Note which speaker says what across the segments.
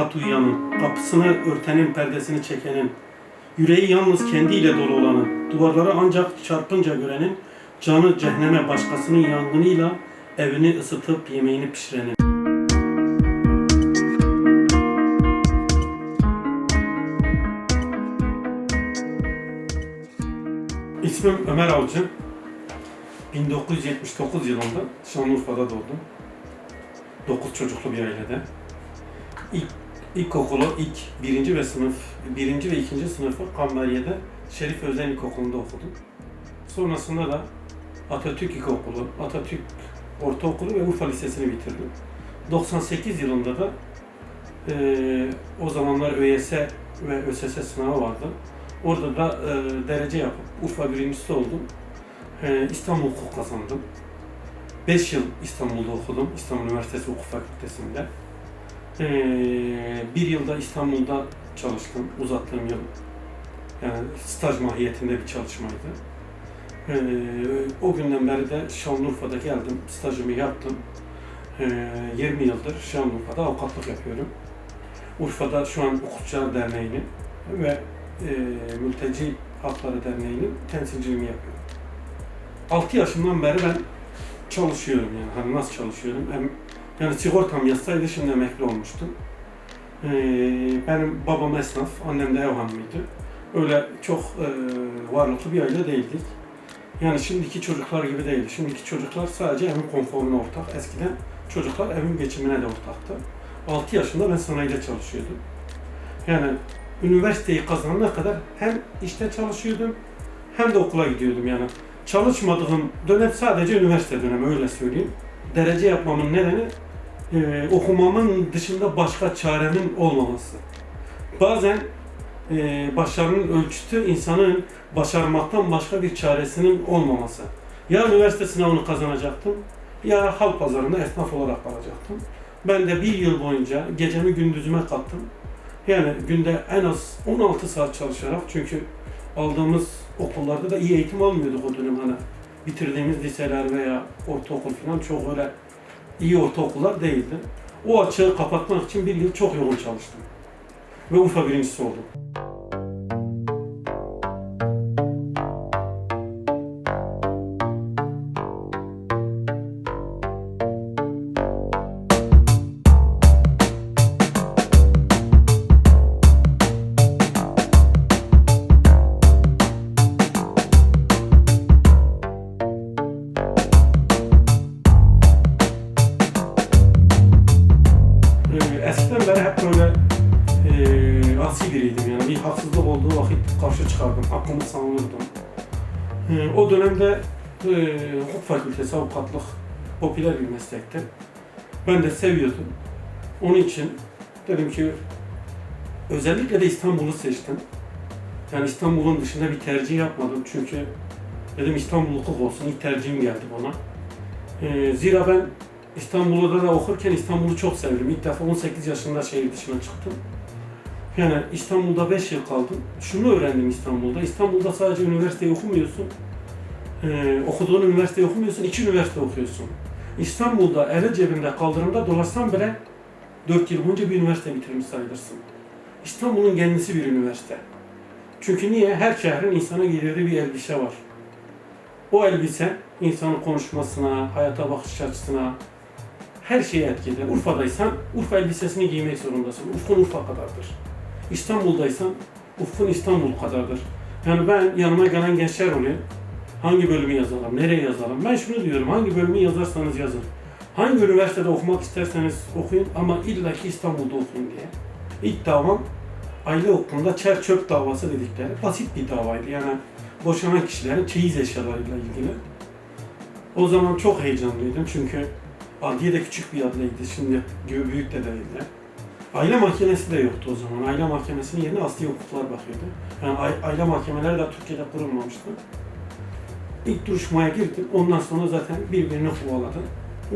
Speaker 1: Rahat uyuyanın, kapısını örtenin, perdesini çekenin, yüreği yalnız kendiyle dolu olanın, duvarları ancak çarpınca görenin, canı cehenneme başkasının yangınıyla evini ısıtıp yemeğini pişirenin. İsmim Ömer Avcı. 1979 yılında Şanlıurfa'da doğdum. 9 çocuklu bir ailede. İlk, ilkokulu ilk birinci ve sınıf, birinci ve ikinci sınıfı Kambariye'de Şerif Özen İlkokulu'nda okudum. Sonrasında da Atatürk İlkokulu, Atatürk Ortaokulu ve Urfa Lisesi'ni bitirdim. 98 yılında da eee, o zamanlar ÖYS ve ÖSS sınavı vardı. Orada da eee, derece yapıp Urfa birincisi oldum. Eee, İstanbul Hukuk kazandım. 5 yıl İstanbul'da okudum. İstanbul Üniversitesi Hukuk Fakültesi'nde. Eee, bir yılda İstanbul'da çalıştım. Uzattığım yıl. Yani staj mahiyetinde bir çalışmaydı. Eee, o günden beri de Şanlıurfa'da geldim. Stajımı yaptım. Eee, 20 yıldır Şanlıurfa'da avukatlık yapıyorum. Urfa'da şu an Hukukçular Derneği'nin ve eee Mülteci Hakları Derneği'nin temsilciliğini yapıyorum. 6 yaşımdan beri ben çalışıyorum yani. Hani nasıl çalışıyorum? Hem, yani sigortam yatsaydı şimdi emekli olmuştum. Ee, benim babam esnaf, annem de ev hanımıydı. Öyle çok e, varlıklı bir aile değildik. Yani şimdiki çocuklar gibi değildi. Şimdiki çocuklar sadece evin konforuna ortak. Eskiden çocuklar evin geçimine de ortaktı. 6 yaşında ben sanayide çalışıyordum. Yani üniversiteyi kazanana kadar hem işte çalışıyordum hem de okula gidiyordum yani. Çalışmadığım dönem sadece üniversite dönemi öyle söyleyeyim. Derece yapmamın nedeni e, okumamın dışında başka çaremin olmaması. Bazen e, başarının ölçütü insanın başarmaktan başka bir çaresinin olmaması. Ya üniversite sınavını kazanacaktım ya halk pazarında esnaf olarak kalacaktım. Ben de bir yıl boyunca gecemi gündüzüme kattım. Yani günde en az 16 saat çalışarak çünkü aldığımız okullarda da iyi eğitim almıyorduk o dönem hani bitirdiğimiz liseler veya ortaokul falan çok öyle iyi ortaokullar değildi. O açığı kapatmak için bir yıl çok yoğun çalıştım. Ve Urfa birincisi oldum. Eskiden beri hep böyle e, asi biriydim yani bir haksızlık olduğu vakit karşı çıkardım, hakkımı savunurdum. E, o dönemde e, hukuk fakültesi avukatlık popüler bir meslekti. Ben de seviyordum. Onun için dedim ki özellikle de İstanbul'u seçtim. Yani İstanbul'un dışında bir tercih yapmadım çünkü dedim İstanbul hukuk olsun ilk tercihim geldi bana. E, zira ben İstanbul'da da okurken İstanbul'u çok sevdim. İlk defa 18 yaşında şehir dışına çıktım. Yani İstanbul'da 5 yıl kaldım. Şunu öğrendim İstanbul'da. İstanbul'da sadece üniversiteyi okumuyorsun. Ee, okuduğun üniversiteyi okumuyorsun, iki üniversite okuyorsun. İstanbul'da ele cebinde kaldırımda dolaşsan bile 4 yıl boyunca bir üniversite bitirmiş sayılırsın. İstanbul'un kendisi bir üniversite. Çünkü niye? Her şehrin insana giydirdiği bir elbise var. O elbise insanın konuşmasına, hayata bakış açısına, her şeye etki eder. Urfa'daysan Urfa elbisesini giymek zorundasın. Ufkun Urfa kadardır. İstanbul'daysan ufkun İstanbul kadardır. Yani ben yanıma gelen gençler oluyor. Hangi bölümü yazalım, nereye yazalım? Ben şunu diyorum, hangi bölümü yazarsanız yazın. Hangi üniversitede okumak isterseniz okuyun ama illa ki İstanbul'da okuyun diye. İlk davam aile okulunda çer çöp davası dedikleri basit bir davaydı. Yani boşanan kişilerin çeyiz eşyalarıyla ilgili. O zaman çok heyecanlıydım çünkü adliye de küçük bir adliyeydi. Şimdi gibi büyük de değildi. Aile mahkemesi de yoktu o zaman. Aile mahkemesinin yerine asli hukuklar bakıyordu. Yani ai- aile mahkemeleri de Türkiye'de kurulmamıştı. İlk duruşmaya girdim. Ondan sonra zaten birbirini kovaladı.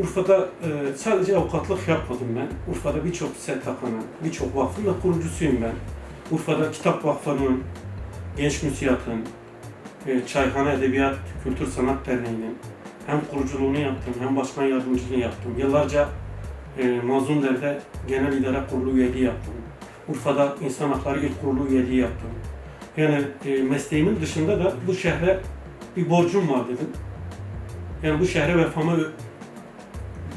Speaker 1: Urfa'da e, sadece avukatlık yapmadım ben. Urfa'da birçok STK'nın, birçok vakfın da kurucusuyum ben. Urfa'da Kitap Vakfı'nın, Genç Müsiyat'ın, e, Çayhane Edebiyat Kültür Sanat Derneği'nin hem kuruculuğunu yaptım hem başkan yardımcılığını yaptım. Yıllarca E, Mazlumler'de Genel İdare Kurulu üyeliği yaptım. Urfa'da İnsan Hakları İl Kurulu üyeliği yaptım. Yani e, mesleğimin dışında da bu şehre bir borcum var dedim. Yani bu şehre vefamı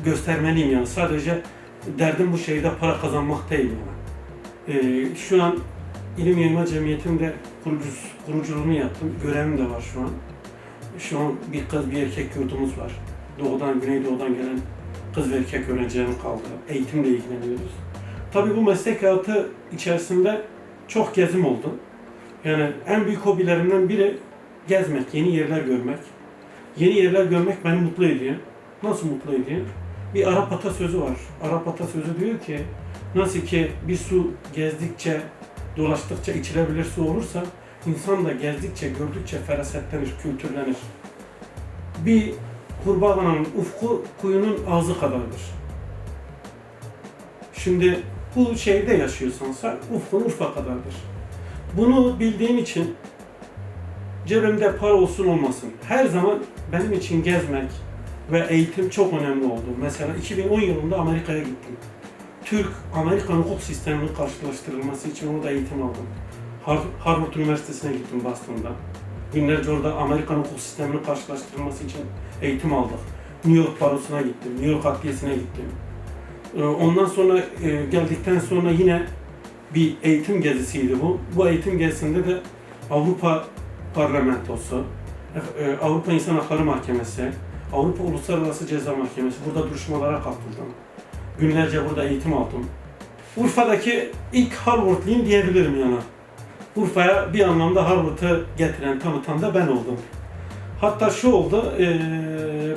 Speaker 1: göstermeliyim yani. Sadece derdim bu şehirde para kazanmak değil yani. E, şu an İlim Yayma Cemiyeti'nde kurucusu, kuruculuğunu yaptım. Görevim de var şu an. Şu an bir kız bir erkek yurdumuz var. Doğudan, Güneydoğu'dan gelen kız ve erkek öğrencilerin kaldı. Eğitimle ilgileniyoruz. Tabii bu meslek hayatı içerisinde çok gezim oldu. Yani en büyük hobilerimden biri gezmek, yeni yerler görmek. Yeni yerler görmek beni mutlu ediyor. Nasıl mutlu ediyor? Bir Arap atasözü var. Arap atasözü diyor ki, nasıl ki bir su gezdikçe, dolaştıkça içilebilir su olursa, insan da gezdikçe, gördükçe ferasetlenir, kültürlenir. Bir kurbağanın ufku kuyunun ağzı kadardır. Şimdi bu şehirde yaşıyorsan sen ufkun Urfa kadardır. Bunu bildiğim için cebimde para olsun olmasın. Her zaman benim için gezmek ve eğitim çok önemli oldu. Mesela 2010 yılında Amerika'ya gittim. Türk-Amerikan hukuk sisteminin karşılaştırılması için orada eğitim aldım. Har- Harvard Üniversitesi'ne gittim Boston'da. Günlerce orada Amerikan hukuk sisteminin karşılaştırılması için eğitim aldık. New York Barosu'na gittim, New York Adliyesi'ne gittim. Ee, Ondan sonra e, geldikten sonra yine bir eğitim gezisiydi bu. Bu eğitim gezisinde de Avrupa Parlamentosu, e, e, Avrupa İnsan Hakları Mahkemesi, Avrupa Uluslararası Ceza Mahkemesi burada duruşmalara katıldım. Günlerce burada eğitim aldım. Urfa'daki ilk Harvardlıyım diyebilirim yani. Urfa'ya bir anlamda Harvard'ı getiren, tanıtan da ben oldum. Hatta şu oldu, eee,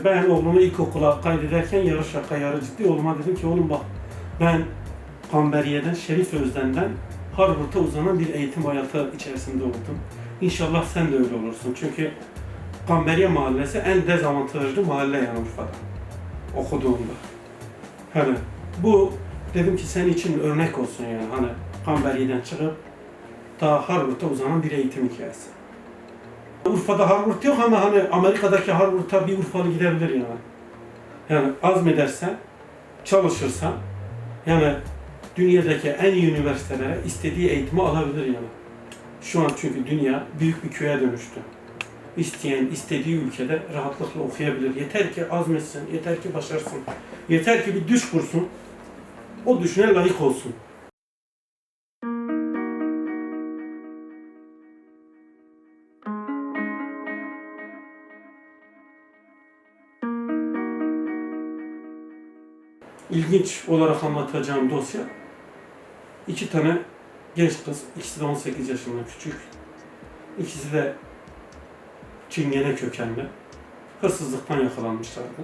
Speaker 1: ben oğlumu ilkokula kaydederken yarı şaka yarı ciddi oğluma dedim ki oğlum bak ben Kamberiye'den, Şerif Özden'den Harvard'a uzanan bir eğitim hayatı içerisinde oldum. İnşallah sen de öyle olursun. Çünkü Kamberiye Mahallesi en dezavantajlı mahalle yani Urfa'da. Okuduğumda. Hani bu dedim ki senin için örnek olsun yani hani Kamberiye'den çıkıp daha Harvard'a uzanan bir eğitim hikayesi. Urfa'da Harvard yok ama hani Amerika'daki Harvard'a bir Urfalı gidebilir yani. Yani azmedersen, çalışırsan yani dünyadaki en iyi üniversitelere istediği eğitimi alabilir yani. Şu an çünkü dünya büyük bir köye dönüştü. İsteyen istediği ülkede rahatlıkla okuyabilir. Yeter ki azmetsin, yeter ki başarsın. Yeter ki bir düş kursun. O düşüne layık olsun. İlginç olarak anlatacağım dosya. İki tane genç kız, ikisi de 18 yaşında küçük. İkisi de Çingene kökenli. Hırsızlıktan yakalanmışlardı.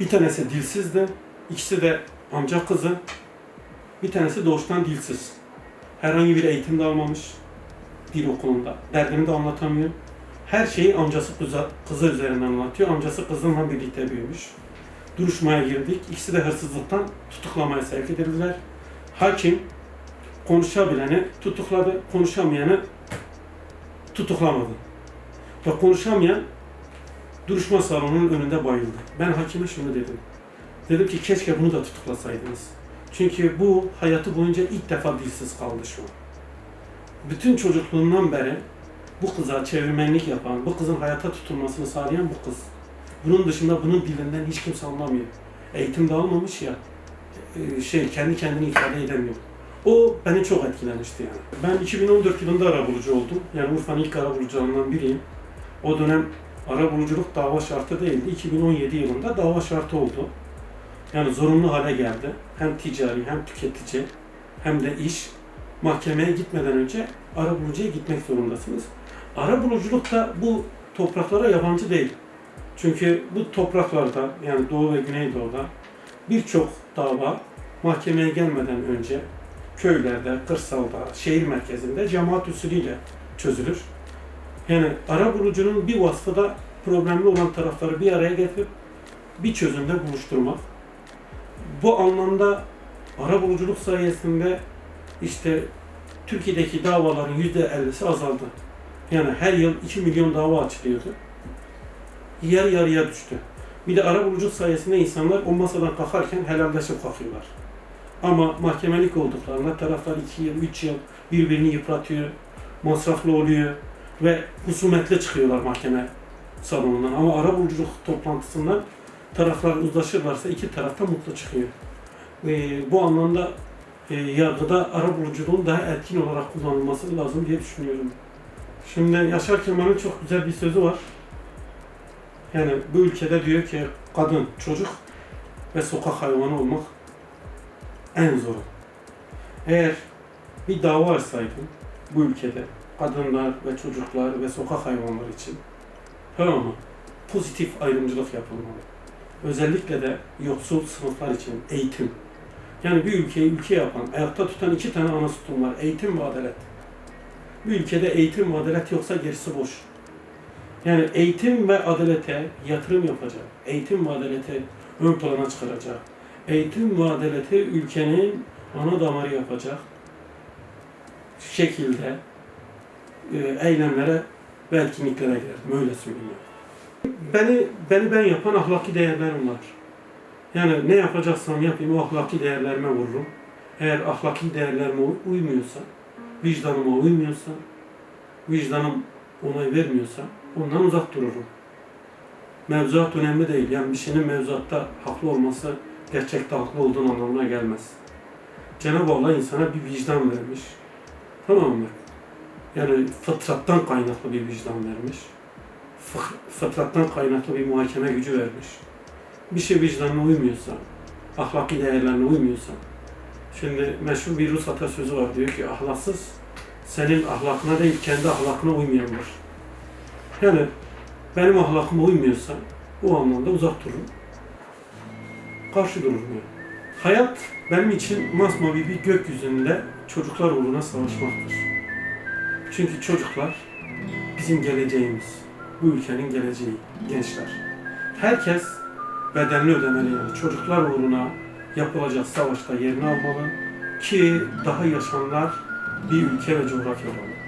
Speaker 1: Bir tanesi dilsizdi, ikisi de amca kızı. Bir tanesi doğuştan dilsiz. Herhangi bir eğitim de almamış dil okulunda. Derdini de anlatamıyor. Her şeyi amcası kıza, kızı üzerinden anlatıyor. Amcası kızınla birlikte büyümüş duruşmaya girdik. İkisi de hırsızlıktan tutuklamaya sevk edildiler. Hakim konuşabileni tutukladı, konuşamayanı tutuklamadı. Ve konuşamayan duruşma salonunun önünde bayıldı. Ben hakime şunu dedim. Dedim ki keşke bunu da tutuklasaydınız. Çünkü bu hayatı boyunca ilk defa dilsiz kaldı şu an. Bütün çocukluğundan beri bu kıza çevirmenlik yapan, bu kızın hayata tutulmasını sağlayan bu kız. Bunun dışında bunun dilinden hiç kimse anlamıyor. Eğitim de almamış ya, e, şey kendi kendini ifade edemiyor. O beni çok etkilemişti yani. Ben 2014 yılında arabulucu oldum. Yani Urfa'nın ilk arabulucularından biriyim. O dönem arabuluculuk dava şartı değildi. 2017 yılında dava şartı oldu. Yani zorunlu hale geldi. Hem ticari hem tüketici hem de iş. Mahkemeye gitmeden önce arabulucuya gitmek zorundasınız. Arabuluculuk da bu topraklara yabancı değil. Çünkü bu topraklarda yani Doğu ve Güneydoğu'da birçok dava mahkemeye gelmeden önce köylerde, kırsalda, şehir merkezinde cemaat usulüyle çözülür. Yani ara bulucunun bir vasfı da problemli olan tarafları bir araya getirip bir çözümde buluşturmak. Bu anlamda ara buluculuk sayesinde işte Türkiye'deki davaların %50'si azaldı. Yani her yıl 2 milyon dava açılıyordu yarı yarıya düştü. Bir de ara buluculuk sayesinde insanlar o masadan kalkarken helalleşip kalkıyorlar. Ama mahkemelik olduklarında taraflar 2 yıl, 3 yıl birbirini yıpratıyor, masraflı oluyor ve husumetli çıkıyorlar mahkeme salonundan. Ama ara buluculuk toplantısından taraflar uzlaşırlarsa iki taraf da mutlu çıkıyor. Ee, bu anlamda e, yargıda ara buluculuğun daha etkin olarak kullanılması lazım diye düşünüyorum. Şimdi Yaşar Kemal'in çok güzel bir sözü var. Yani bu ülkede diyor ki kadın, çocuk ve sokak hayvanı olmak en zoru. Eğer bir dava açsaydın bu ülkede kadınlar ve çocuklar ve sokak hayvanları için tamam mı? Pozitif ayrımcılık yapılmalı. Özellikle de yoksul sınıflar için eğitim. Yani bir ülkeyi ülke yapan, ayakta tutan iki tane ana sütun var. Eğitim ve adalet. Bu ülkede eğitim ve adalet yoksa gerisi boş. Yani eğitim ve adalete yatırım yapacak. Eğitim ve adaleti ön plana çıkaracak. Eğitim ve adaleti ülkenin ana damarı yapacak şekilde e, eylemlere ve etkinliklere girerdim. Öyle söyleyeyim. Beni, beni ben yapan ahlaki değerlerim var. Yani ne yapacaksam yapayım o ahlaki değerlerime vururum. Eğer ahlaki değerlerime uy- uymuyorsa, vicdanıma uymuyorsa, vicdanım onay vermiyorsa ondan uzak dururum. Mevzuat önemli değil. Yani bir şeyin mevzuatta haklı olması gerçekte haklı olduğun anlamına gelmez. Cenab-ı Allah insana bir vicdan vermiş. Tamam mı? Yani fıtrattan kaynaklı bir vicdan vermiş. Fıtrattan kaynaklı bir muhakeme gücü vermiş. Bir şey vicdanına uymuyorsa, ahlaki değerlerine uymuyorsa, şimdi meşhur bir Rus atasözü var diyor ki ahlaksız senin ahlakına değil kendi ahlakına uymayandır. Yani benim ahlakıma uymuyorsa o anlamda uzak dururum. Karşı dururum yani. Hayat benim için masmavi bir gökyüzünde çocuklar uğruna savaşmaktır. Çünkü çocuklar bizim geleceğimiz, bu ülkenin geleceği, gençler. Herkes bedelini ödemeli yani. Çocuklar uğruna yapılacak savaşta yerini almalı ki daha yaşanlar bir ülke ve coğrafya olalım.